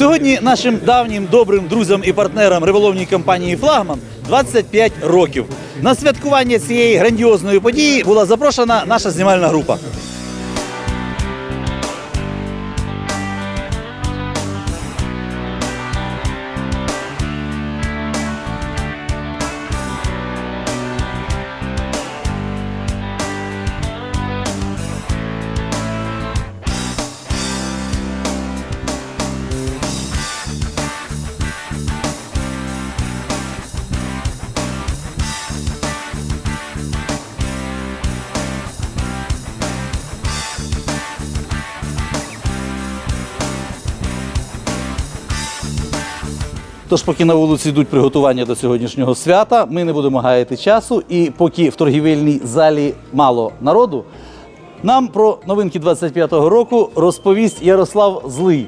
Сьогодні нашим давнім добрим друзям і партнерам риболовній компанії Флагман 25 років. На святкування цієї грандіозної події була запрошена наша знімальна група. Тож, поки на вулиці йдуть приготування до сьогоднішнього свята, ми не будемо гаяти часу. І поки в торгівельній залі мало народу, нам про новинки 25-го року розповість Ярослав Злий,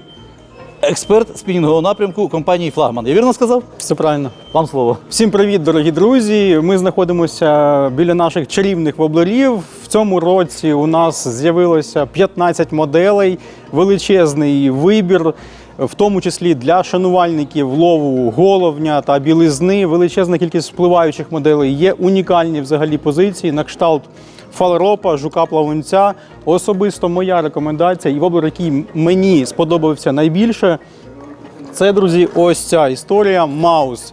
експерт спінінгового напрямку компанії Флагман. Я вірно сказав? Все правильно. Вам слово. Всім привіт, дорогі друзі. Ми знаходимося біля наших чарівних воблерів. В цьому році у нас з'явилося 15 моделей, величезний вибір, в тому числі для шанувальників лову головня та білизни. Величезна кількість впливаючих моделей. Є унікальні взагалі позиції на кшталт фалеропа, жука плавунця. Особисто моя рекомендація і воблер, який мені сподобався найбільше. Це, друзі, ось ця історія Маус.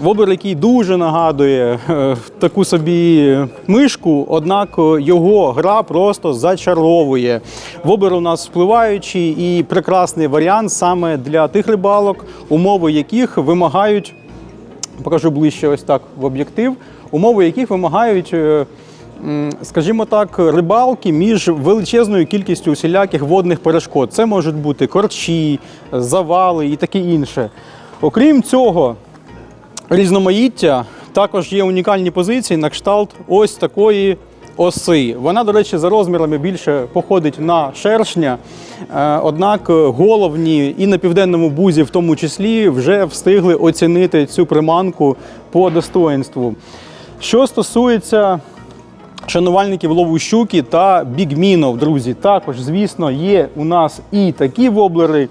Воблер, який дуже нагадує е, таку собі мишку, однак його гра просто зачаровує. Воблер у нас впливаючий і прекрасний варіант саме для тих рибалок, умови яких вимагають, покажу ближче ось так в об'єктив, умови яких вимагають. е, Скажімо так, рибалки між величезною кількістю усіляких водних перешкод. Це можуть бути корчі, завали і таке інше. Окрім цього, різноманіття також є унікальні позиції на кшталт ось такої оси. Вона, до речі, за розмірами більше походить на шершня. Е, Однак головні і на південному бузі, в тому числі, вже встигли оцінити цю приманку по достоинству. Що стосується шанувальників лову щуки та бігмінов, друзі, також, звісно, є у нас і такі воблери.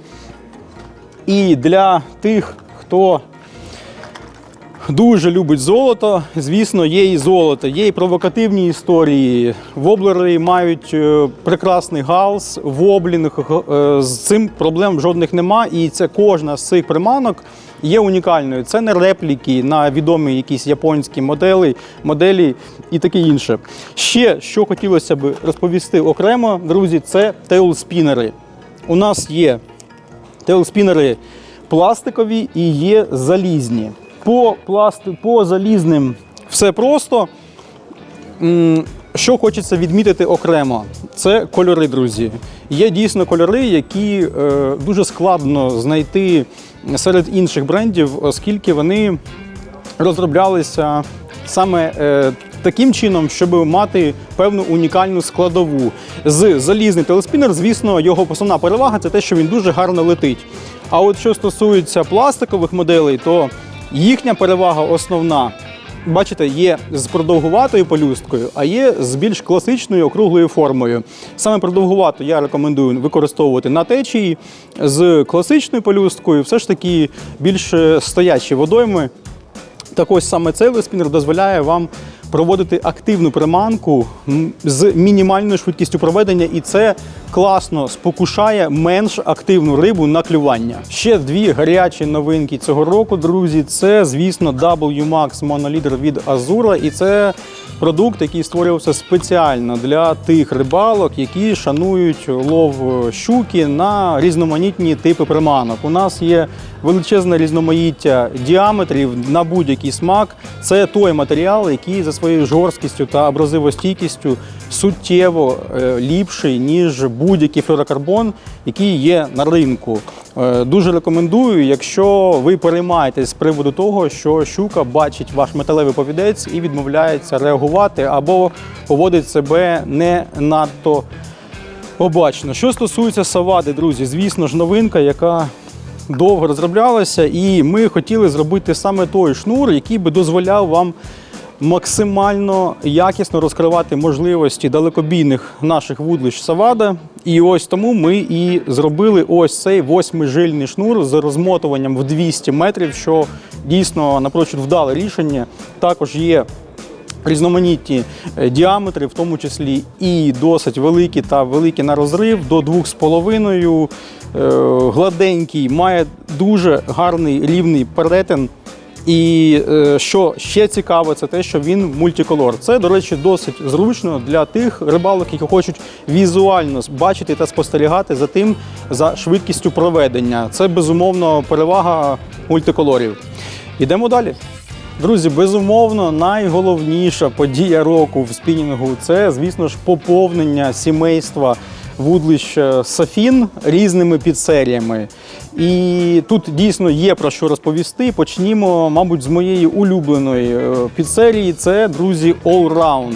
І для тих, хто дуже любить золото, звісно, є і золото, є і провокативні історії. Воблери мають е, прекрасний галс, воблінг. е, З цим проблем жодних нема. І це кожна з цих приманок є унікальною. Це не репліки на відомі якісь японські моделі, моделі і таке інше. Ще що хотілося б розповісти окремо, друзі, це тейлспінери. У нас є Тейлспінери пластикові і є залізні. По, пласти... по залізним все просто. Що хочеться відмітити окремо, це кольори, друзі. Є дійсно кольори, які е, дуже складно знайти серед інших брендів, оскільки вони розроблялися саме е, таким чином, щоб мати певну унікальну складову. З залізний телеспінер, звісно, його основна перевага це те, що він дуже гарно летить. А от що стосується пластикових моделей, то їхня перевага основна. Бачите, є з продовгуватою пелюсткою, а є з більш класичною округлою формою. Саме продовгувату я рекомендую використовувати на течії з класичною пелюсткою, все ж таки більш е, стоячі водойми. Так ось саме цей велоспінер дозволяє вам проводити активну приманку з мінімальною швидкістю проведення, і це класно спокушає менш активну рибу на клювання. Ще дві гарячі новинки цього року, друзі. Це, звісно, W-Max від Азура, і це продукт, який створювався спеціально для тих рибалок, які шанують лов щуки на різноманітні типи приманок. У нас є величезне різноманіття діаметрів на будь-який смак. Це той матеріал, який за своєю жорсткістю та абразивостійкістю суттєво е, ліпший, ніж будь-який флюорокарбон, який є на ринку. Е, Дуже рекомендую, якщо ви переймаєтесь з приводу того, що щука бачить ваш металевий повідець і відмовляється реагувати або поводить себе не надто обачно. Що стосується савади, друзі, звісно ж, новинка, яка довго розроблялася, і ми хотіли зробити саме той шнур, який би дозволяв вам максимально якісно розкривати можливості далекобійних наших вудлищ Савада. І ось тому ми і зробили ось цей восьмижильний шнур з розмотуванням в 200 метрів, що дійсно напрочуд вдале рішення. Також є різноманітні е, діаметри, в тому числі і досить великі та великі на розрив до 2,5. Е, Гладенький, має дуже гарний рівний перетин. І е, що ще цікаве, це те, що він мультиколор. Це, до речі, досить зручно для тих рибалок, які хочуть візуально бачити та спостерігати за тим, за швидкістю проведення. Це безумовно перевага мультиколорів. Ідемо далі. Друзі, безумовно, найголовніша подія року в спінінгу це, звісно ж, поповнення сімейства вудлищ е, Сафін різними підсеріями. І тут дійсно є про що розповісти. Почнімо, мабуть, з моєї улюбленої е, підсерії. Це друзі Allround.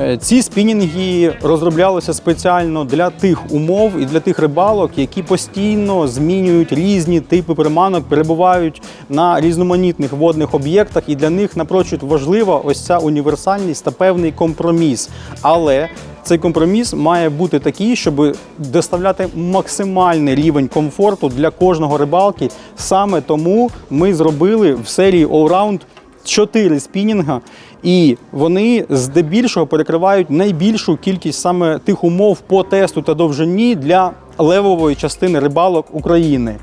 Е, Ці спінінги розроблялися спеціально для тих умов і для тих рибалок, які постійно змінюють різні типи приманок, перебувають на різноманітних водних об'єктах, і для них напрочуд важлива ось ця універсальність та певний компроміс. Але цей компроміс має бути такий, щоб доставляти максимальний рівень комфорту для кожного рибалки. Саме тому ми зробили в серії Allround чотири спінінга, і вони здебільшого перекривають найбільшу кількість саме тих умов по тесту та довжині для левової частини рибалок України.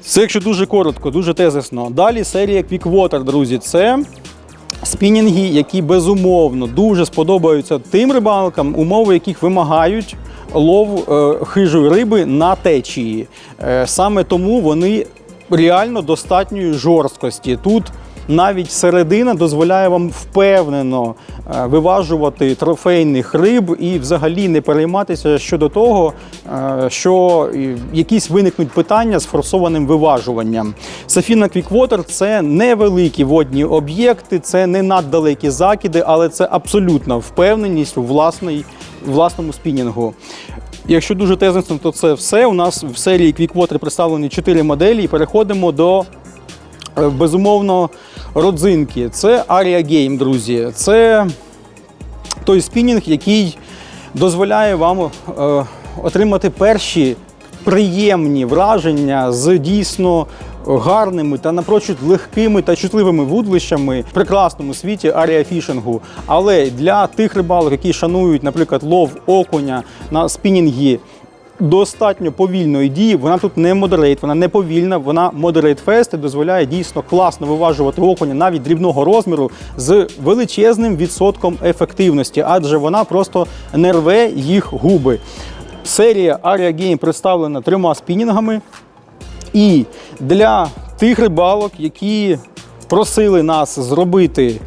Це якщо дуже коротко, дуже тезисно. Далі серія Quickwater, друзі. Це спінінги, які безумовно дуже сподобаються тим рибалкам, умови яких вимагають лов е, хижої риби на течії. Е, саме тому вони реально достатньої жорсткості. Тут навіть середина дозволяє вам впевнено е, виважувати трофейних риб і взагалі не перейматися щодо того, е, що якісь виникнуть питання з форсованим виважуванням. Сафіна Квіквотер це невеликі водні об'єкти, це не наддалекі закиди, але це абсолютна впевненість у власний, власному спінінгу. Якщо дуже тезисно, то це все. У нас в серії Quickwater представлені 4 моделі. І переходимо до Е, Безумовно, родзинки. Це Aria Game, друзі. Це той спінінг, який дозволяє вам е, отримати перші приємні враження з дійсно гарними та напрочуд легкими та чутливими вудлищами в прекрасному світі аріафішингу. Але для тих рибалок, які шанують, наприклад, лов окуня на спінінгі достатньо повільної дії. Вона тут не модерейт, вона не повільна, вона модерейт фест і дозволяє дійсно класно виважувати окуня навіть дрібного розміру з величезним відсотком ефективності, адже вона просто не рве їх губи. Серія Aria Game представлена трьома спінінгами. І для тих рибалок, які просили нас зробити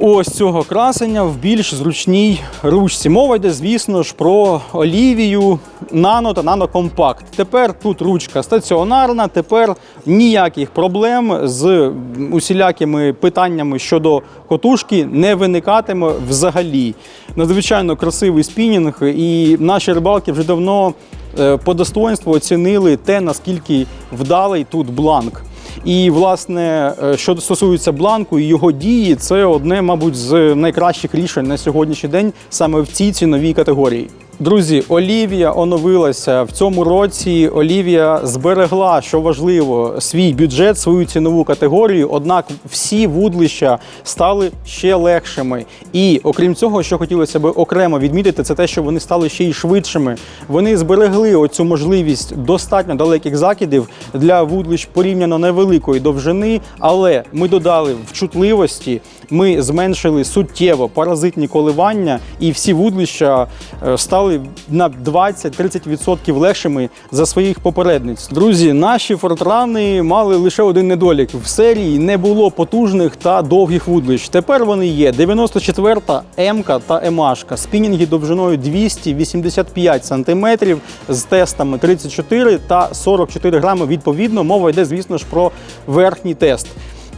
ось цього красення в більш зручній ручці. Мова йде, звісно ж, про олівію нано та нанокомпакт. Тепер тут ручка стаціонарна, тепер ніяких проблем з усілякими питаннями щодо котушки не виникатиме взагалі. Надзвичайно красивий спінінг, і наші рибалки вже давно е, по достоинству оцінили те, наскільки вдалий тут бланк. І, власне, е, що стосується бланку і його дії, це одне, мабуть, з найкращих рішень на сьогоднішній день саме в цій ціновій категорії. Друзі, Олівія оновилася в цьому році. Олівія зберегла, що важливо, свій бюджет, свою цінову категорію. Однак всі вудлища стали ще легшими. І окрім цього, що хотілося б окремо відмітити, це те, що вони стали ще й швидшими. Вони зберегли оцю можливість достатньо далеких закидів для вудлищ порівняно невеликої довжини, але ми додали в чутливості, ми зменшили суттєво паразитні коливання, і всі вудлища е, стали на 20-30% легшими за своїх попередниць. Друзі, наші фортрани мали лише один недолік. В серії не було потужних та довгих вудлищ. Тепер вони є 94-та М-ка та М-ашка. Спінінги довжиною 285 см з тестами 34 та 44 грами. Відповідно, мова йде, звісно ж, про верхній тест.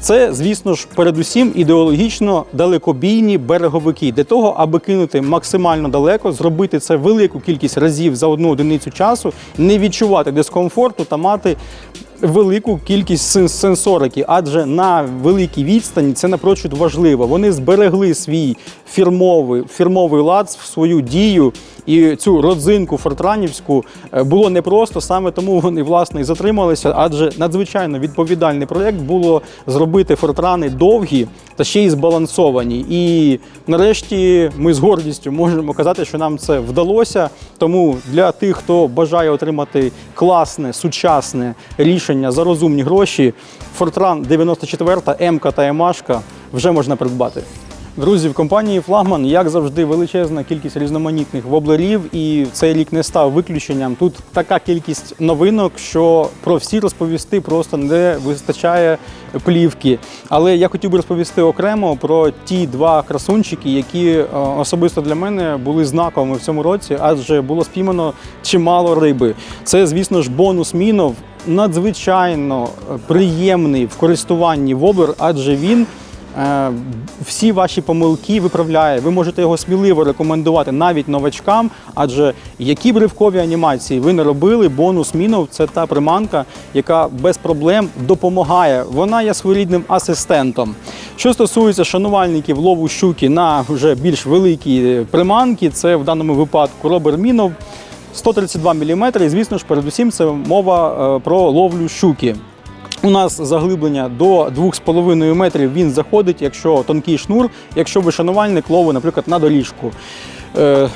Це, звісно ж, передусім ідеологічно далекобійні береговики. Для того, аби кинути максимально далеко, зробити це велику кількість разів за одну одиницю часу, не відчувати дискомфорту та мати велику кількість сенсорики, адже на великій відстані це напрочуд важливо. Вони зберегли свій фірмовий, фірмовий лад, свою дію. І цю родзинку фортранівську е, було непросто, саме тому вони власне і затрималися, адже надзвичайно відповідальний проєкт було зробити фортрани довгі та ще й збалансовані. І нарешті ми з гордістю можемо казати, що нам це вдалося. Тому для тих, хто бажає отримати класне, сучасне рішення за розумні гроші, Фортран 94, М та МАшка вже можна придбати. Друзі, в компанії Флагман, як завжди, величезна кількість різноманітних воблерів, і цей рік не став виключенням. Тут така кількість новинок, що про всі розповісти просто не вистачає плівки. Але я хотів би розповісти окремо про ті два красунчики, які е, особисто для мене були знаковими в цьому році, адже було спіймано чимало риби. Це, звісно ж, бонус мінов. Надзвичайно е, приємний в користуванні воблер, адже він Е, всі ваші помилки виправляє. Ви можете його сміливо рекомендувати навіть новачкам, адже які б ривкові анімації ви не робили, бонус мінов це та приманка, яка без проблем допомагає. Вона є своєрідним асистентом. Що стосується шанувальників лову щуки на вже більш великі приманки, це в даному випадку робер мінов. 132 мм, і звісно ж, передусім це мова е, про ловлю щуки. У нас заглиблення до 2,5 метрів він заходить, якщо тонкий шнур, якщо ви шанувальник лову, наприклад, на доріжку. Е,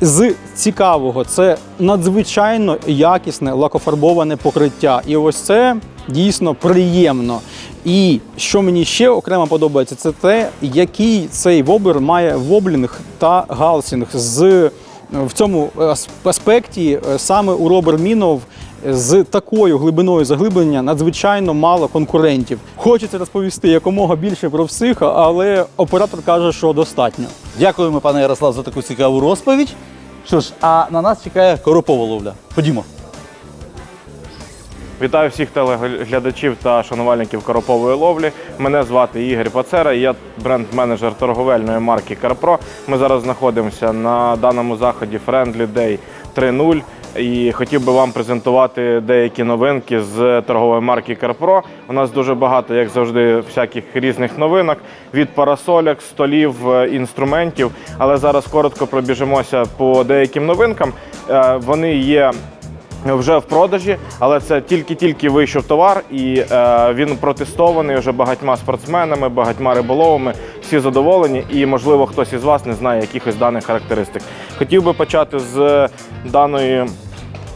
з цікавого, це надзвичайно якісне лакофарбоване покриття. І ось це дійсно приємно. І що мені ще окремо подобається, це те, який цей воблер має воблінг та галсінг. З в цьому аспекті е, саме у Робер Мінов з такою глибиною заглиблення надзвичайно мало конкурентів. Хочеться розповісти якомога більше про всіх, але оператор каже, що достатньо. Дякуємо, пане Ярослав, за таку цікаву розповідь. Що ж, а на нас чекає коропова ловля. Ходімо. Вітаю всіх телеглядачів та шанувальників коропової ловлі. Мене звати Ігор Пацера, я бренд-менеджер торговельної марки Карпро. Ми зараз знаходимося на даному заході Friendly Day 3.0. І хотів би вам презентувати деякі новинки з торгової марки Карпро. У нас дуже багато, як завжди, всяких різних новинок від парасоляк, столів, е, інструментів. Але зараз коротко пробіжимося по деяким новинкам. Е, Вони є вже в продажі, але це тільки-тільки вийшов товар, і е, він протестований вже багатьма спортсменами, багатьма риболовами. Всі задоволені, і можливо хтось із вас не знає якихось даних характеристик. Хотів би почати з даної.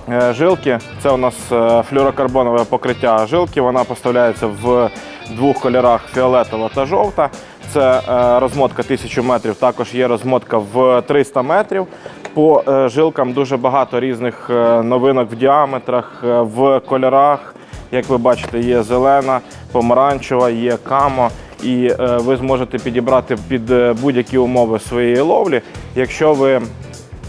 е, Жилки, це у нас е, флюрокарбонове покриття жилки. Вона поставляється в двох кольорах фіолетова та жовта. Це е, розмотка 1000 метрів. Також є розмотка в 300 метрів. По е, жилкам дуже багато різних е, новинок в діаметрах, е, в кольорах. Як ви бачите, є зелена, помаранчева, є камо. І ви зможете підібрати під будь-які умови своєї ловлі. Якщо ви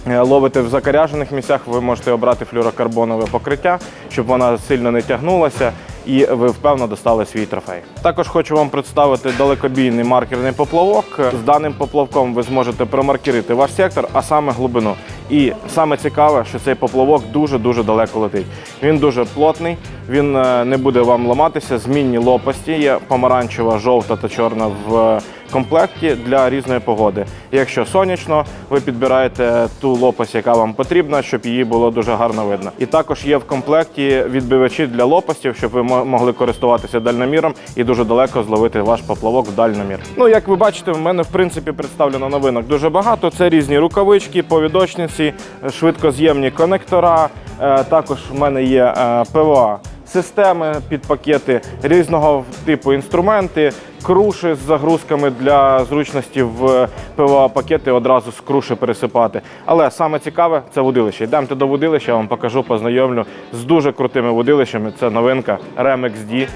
Ловите в закаряжених місцях, ви можете обрати флюрокарбонове покриття, щоб вона сильно не тягнулася і ви впевнено достали свій трофей. Також хочу вам представити далекобійний маркерний поплавок. З даним поплавком ви зможете промаркерити ваш сектор, а саме глибину. І саме цікаве, що цей поплавок дуже-дуже далеко летить. Він дуже плотний, він е, не буде вам ламатися. Змінні лопасті є помаранчева, жовта та чорна в комплекті для різної погоди. Якщо сонячно, ви підбираєте ту лопасть, яка вам потрібна, щоб її було дуже гарно видно. І також є в комплекті відбивачі для лопастів, щоб ви могли користуватися дальноміром і дуже далеко зловити ваш поплавок в дальномір. Ну, як ви бачите, в мене в принципі представлено новинок дуже багато. Це різні рукавички, повідочниці, швидкоз'ємні конектора. Е, Також в мене є е, ПВА системи під пакети різного типу інструменти, круші з загрузками для зручності в ПВА пакети одразу з круші пересипати. Але саме цікаве це вудилище. Йдемте до вудилища, я вам покажу, познайомлю з дуже крутими вудилищами. Це новинка Remex D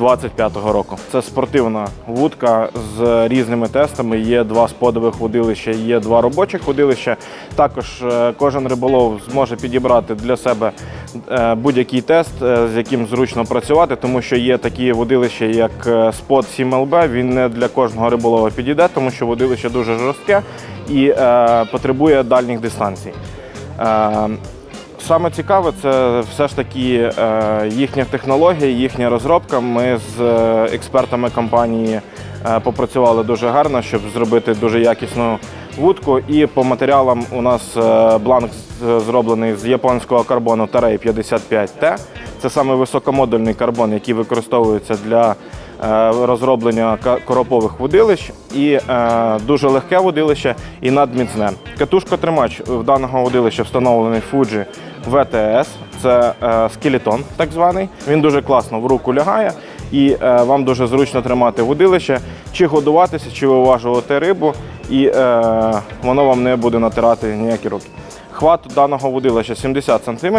25-го року. Це спортивна вудка з різними тестами. Є два сподових вудилища, є два робочих вудилища. Також е, кожен риболов зможе підібрати для себе е, будь-який тест, е, з яким зручно працювати, тому що є такі водилища, як е, спот 7LB. Він не для кожного риболова підійде, тому що водилище дуже жорстке і е, потребує дальніх дистанцій. Е, Саме цікаве це все ж таки е, їхня технологія, їхня розробка. Ми з е, експертами компанії е, попрацювали дуже гарно, щоб зробити дуже якісну вудку. І по матеріалам у нас бланк зроблений з японського карбону Tarei 55T. Це саме високомодульний карбон, який використовується для розроблення коропових вудилищ. І е, дуже легке вудилище і надміцне. Катушка-тримач в даного вудилища встановлений Fuji VTS. Це е, скелетон, так званий. Він дуже класно в руку лягає, і е, вам дуже зручно тримати вудилище, чи годуватися, чи виважувати рибу, і е, воно вам не буде натирати ніякі руки. Хват даного вудилища 70 см.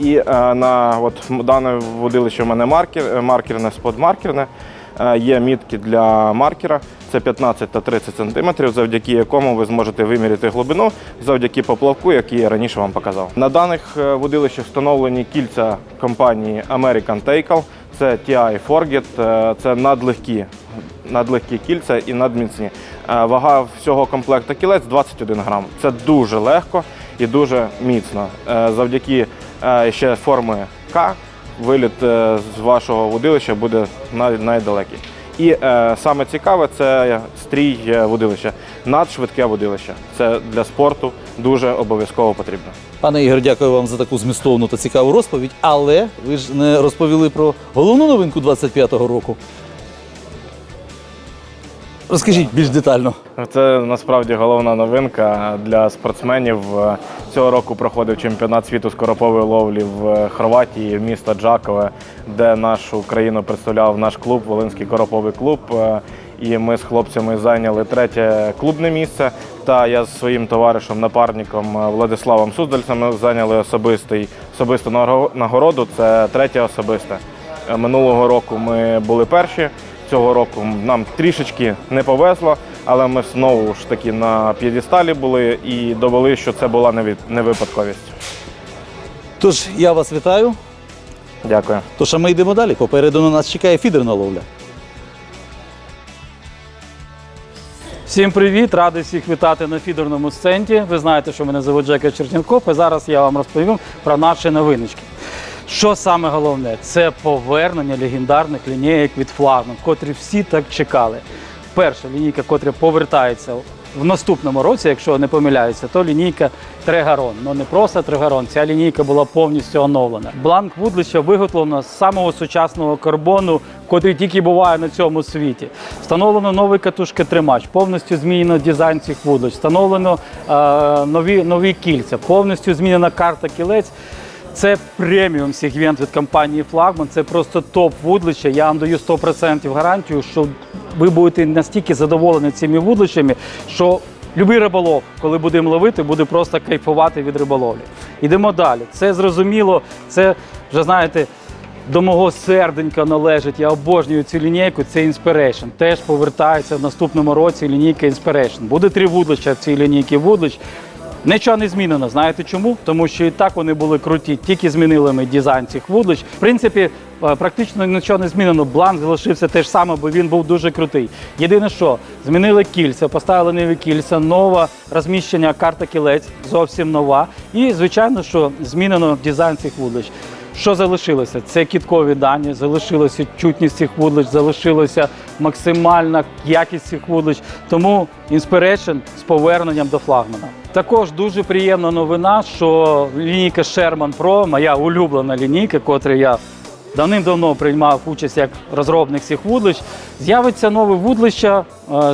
І е, на от, дане водилище в мене маркер, е, маркерне, сподмаркерне. Е, є мітки для маркера, це 15 та 30 см, завдяки якому ви зможете виміряти глибину завдяки поплавку, який я раніше вам показав. На даних водилищах встановлені кільця компанії American Tackle, це TI Forget, це надлегкі, надлегкі кільця і надміцні. Вага всього комплекту кілець 21 грам. Це дуже легко і дуже міцно. Завдяки ще форми К виліт е, з вашого водилища буде най- найдалекий. І е, саме цікаве це стрій е, водилища, надшвидке водилище. Це для спорту дуже обов'язково потрібно. Пане Ігор, дякую вам за таку змістовну та цікаву розповідь. Але ви ж не розповіли про головну новинку 25-го року. Розкажіть більш детально. Це насправді головна новинка для спортсменів. Е, Цього року проходив чемпіонат світу з коропової ловлі в Хорватії, в місто Джакове, де нашу країну представляв наш клуб, Волинський короповий клуб. Е, І ми з хлопцями зайняли третє клубне місце. Та я з своїм товаришем, напарником е, Владиславом Суздальцем зайняли особистий, особисту наго- нагороду. Це третє особисте. Е, Минулого року ми були перші. Цього року нам трішечки не повезло, але ми знову ж таки на п'єдесталі були і довели, що це була не випадковість. Тож я вас вітаю. Дякую. Тож а ми йдемо далі. Попереду на нас чекає фідерна ловля. Всім привіт! Радий всіх вітати на фідерному сценті. Ви знаєте, що мене звуть Жека Черненков, і зараз я вам розповім про наші новиночки. Що саме головне? Це повернення легендарних лінійок від флагман, котрі всі так чекали. Перша лінійка, котра повертається в наступному році, якщо не помиляюся, то лінійка Трегарон. Ну не просто Трегарон, ця лінійка була повністю оновлена. Бланк вудлища виготовлено з самого сучасного карбону, котрий тільки буває на цьому світі. Встановлено новий катушки тримач, повністю змінено дизайн цих вудлищ, встановлено е, нові, нові кільця, повністю змінена карта кілець. Це преміум сегмент від компанії Флагман. Це просто топ вудлища. Я вам даю 100% гарантію, що ви будете настільки задоволені цими вудлищами, що будь-який риболов, коли будемо ловити, буде просто кайфувати від риболовлі. Йдемо далі. Це зрозуміло, це вже знаєте. До мого серденька належить, я обожнюю цю лінійку, це Inspiration. Теж повертається в наступному році лінійка Inspiration. Буде три вудлища в цій лінійці вудлищ. Нічого не змінено. Знаєте чому? Тому що і так вони були круті, тільки змінили ми дизайн цих вудлич. В принципі, е, практично нічого не змінено. Бланк залишився те ж саме, бо він був дуже крутий. Єдине, що змінили кільця, поставили нові кільця, нове розміщення карта кілець, зовсім нова. І, звичайно, що змінено дизайн цих вудлищ. Що залишилося? Це кіткові дані, залишилося чутність цих вудлищ, залишилося максимальна якість цих вудлищ. Тому Inspiration з поверненням до флагмана. Також дуже приємна новина, що лінійка Sherman Pro, моя улюблена лінійка, котру я давним-давно приймав участь як розробник цих вудлищ, з'явиться нове вудлище е,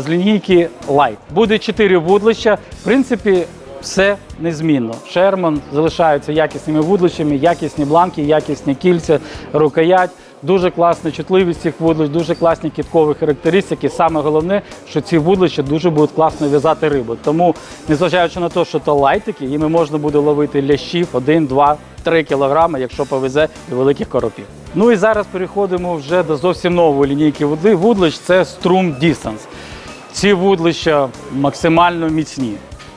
з лінійки Light. Буде чотири вудлища. В принципі, все незмінно. Шерман залишаються якісними вудлищами, якісні бланки, якісні кільця, рукоять. Дуже класна чутливість цих вудлищ, дуже класні кіткові характеристики. Саме головне, що ці вудлища дуже будуть класно в'язати рибу. Тому, незважаючи на те, що то лайтики, їми можна буде ловити лящів 1, 2, 3 кілограми, якщо повезе і великих коропів. Ну і зараз переходимо вже до зовсім нової лінійки води. Вудлищ це Strum Distance. Ці вудлища максимально міцні.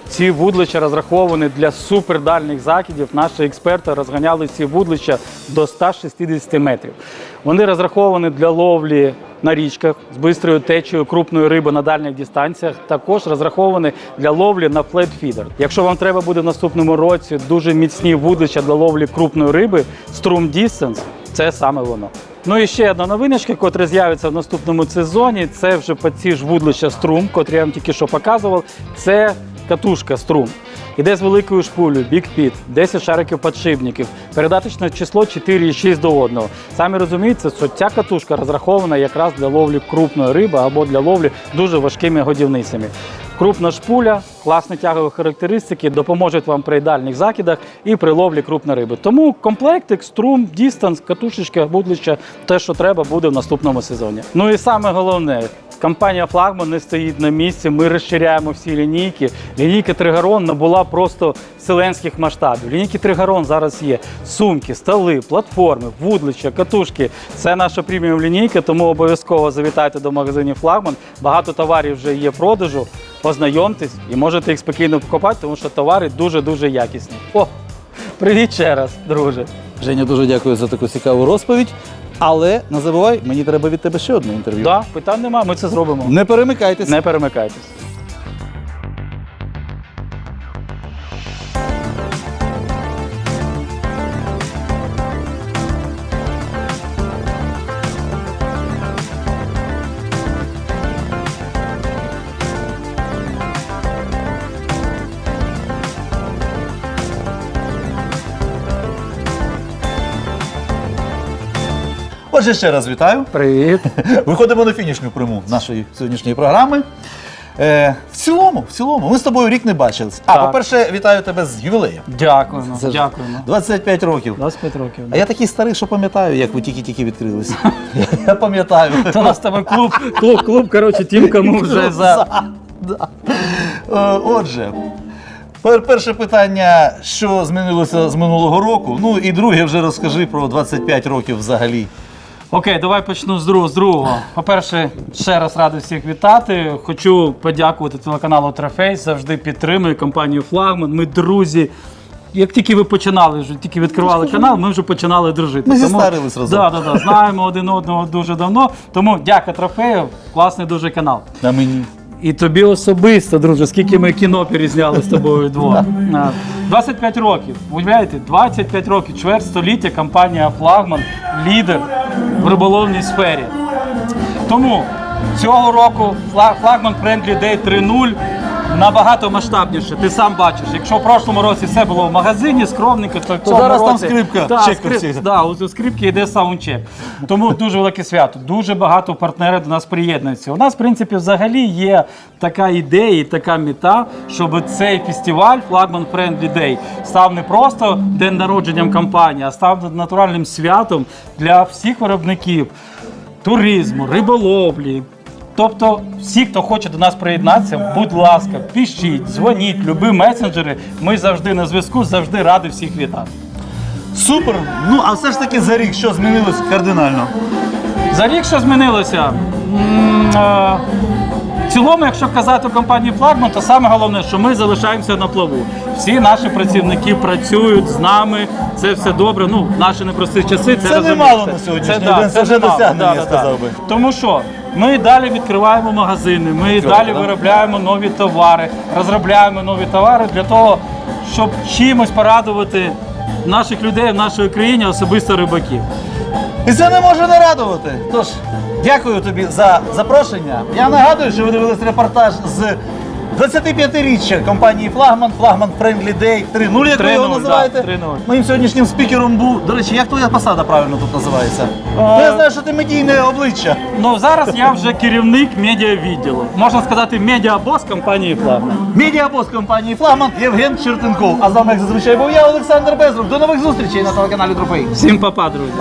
Ці вудлища розраховані для супердальних закидів. Наші експерти розганяли ці вудлища до 160 метрів. Вони розраховані для ловлі на річках з бистрою течею крупної риби на дальніх дистанціях. Також розраховані для ловлі на флетфідер. Якщо вам треба буде в наступному році дуже міцні вудлища для ловлі крупної риби, Strum Distance – це саме воно. Ну і ще одна новиночка, котра з'явиться в наступному сезоні. Це вже по ці ж вудлища струм, котрі я вам тільки що показував. Це катушка струм. Іде з великою шпулею, Pit, 10 шариків підшипників, передаточне число 4,6 до 1. Самі розумієте, що ця катушка розрахована якраз для ловлі крупної риби або для ловлі дуже важкими годівницями. Крупна шпуля, класні тягові характеристики допоможуть вам при дальніх закидах і при ловлі крупної риби. Тому комплектик, струм, дістанс, катушечка, будлища, те, що треба, буде в наступному сезоні. Ну і саме головне. Компанія Флагман не стоїть на місці. Ми розширяємо всі лінійки. Лінійка Тригарон набула просто вселенських масштабів. Лінійки Тригарон зараз є сумки, столи, платформи, вудлища, катушки. Це наша преміум лінійка, тому обов'язково завітайте до магазинів Флагман. Багато товарів вже є в продажу. Познайомтесь і можете їх спокійно покупати, тому що товари дуже дуже якісні. О, привіт ще раз, друже. Женя, дуже дякую за таку цікаву розповідь. Але не забувай, мені треба від тебе ще одне інтерв'ю. Да, питань нема, ми це зробимо. Не перемикайтесь. Не перемикайтесь. Отже, ще раз вітаю. Привіт. Виходимо на фінішню пряму нашої сьогоднішньої програми. Е, в цілому, в цілому, ми з тобою рік не бачились. А, Так. по-перше, вітаю тебе з ювілеєм. Дякуємо. Це ж Дякуємо. 25 років. 25 років. А я такий старий, що пам'ятаю, як ви тільки-тільки відкрилися. Я пам'ятаю. То у нас з тобою клуб, клуб, клуб, коротше, тім, кому вже за. Да. Е, Отже, пер- перше питання, що змінилося з минулого року. Ну і друге, вже розкажи про 25 років взагалі. Окей, давай почну з другого. З другого. По-перше, ще раз радий всіх вітати. Хочу подякувати телеканалу Трофей. Завжди підтримую компанію Флагман. Ми друзі. Як тільки ви починали, вже тільки відкривали канал, ми вже починали дружити. Ми зістарились разом. Да, да, да, знаємо один одного дуже давно. Тому дяка трофею, класний дуже канал. На мені. І тобі особисто, друже, скільки ми кіно перезняли з тобою двох. А, 25 років. Уявляєте, 25 років, чверть століття компанія Флагман, лідер в риболовній сфері. Тому цього року Фла- Флагман Friendly Day 3.0 набагато масштабніше. Ти сам бачиш. Якщо в прошлому році все було в магазині, скромненько, то, в цьому зараз там році, скрипка, Да, чек скрип- всіх. Да, у скрипки йде саундчек. Тому дуже велике свято. Дуже багато партнерів до нас приєднуються. У нас, в принципі, взагалі є така ідея і така мета, щоб цей фестиваль Flagman Friendly Day став не просто день народженням компанії, а став натуральним святом для всіх виробників туризму, риболовлі. Тобто, всі, хто хоче до нас приєднатися, будь ласка, пишіть, дзвоніть, люби месенджери. Ми завжди на зв'язку, завжди раді всіх вітати. Супер! Ну, а все ж таки за рік що змінилось кардинально? За рік що змінилося? М, е, В цілому, якщо казати компанії Флагман, то саме головне, що ми залишаємося на плаву. Всі наші працівники працюють з нами, це все добре. Ну, наші непрості часи. Це, Це розумієте. немало на сьогоднішній день, це вже немало, досягнення, я сказав би. Тому що ми далі відкриваємо магазини, ми далі да? виробляємо нові товари, розробляємо нові товари для того, щоб чимось порадувати наших людей в нашій країні, особисто рибаків. І це не може не радувати. Тож, дякую тобі за запрошення. Я нагадую, що ви дивились репортаж з 25-річчя компанії Флагман, Флагман Friendly Day 3.0, як ви 3.0, його да, називаєте. 3.0. Моїм сьогоднішнім спікером був. До речі, як твоя посада правильно тут називається? Ну, я знаю, що ти медійне обличчя. Ну зараз я вже керівник медіавідділу. Можна сказати, медіабос компанії Флагман. Медіабос компанії Флагман Євген Чертенков. А з вами, як зазвичай, був я, Олександр Безрук. До нових зустрічей на телеканалі Трофей. Всім папа, друзі.